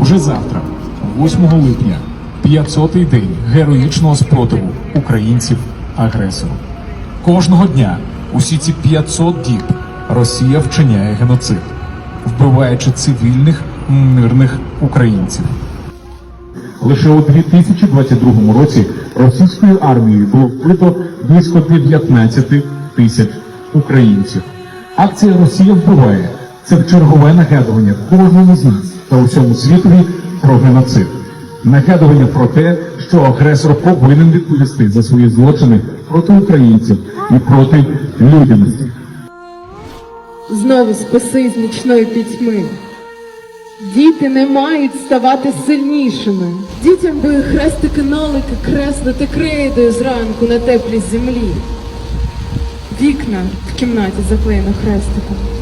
Уже завтра, 8 липня, 500-й день героїчного спротиву українців агресору. Кожного дня, усі ці 500 діб, Росія вчиняє геноцид, вбиваючи цивільних мирних українців. Лише у 2022 році російською армією було вбито близько 19 тисяч українців. Акція Росія вбиває це чергове нагадування кожному з нас та усьому світові про геноцид. Нагадування про те, що агресор повинен відповісти за свої злочини проти українців і проти людяності. Знову спаси з нічної пітьми. Діти не мають ставати сильнішими. Дітям би хрестики налики креслити крейдою зранку на теплій землі. Вікна в кімнаті заклеєно хрестиком.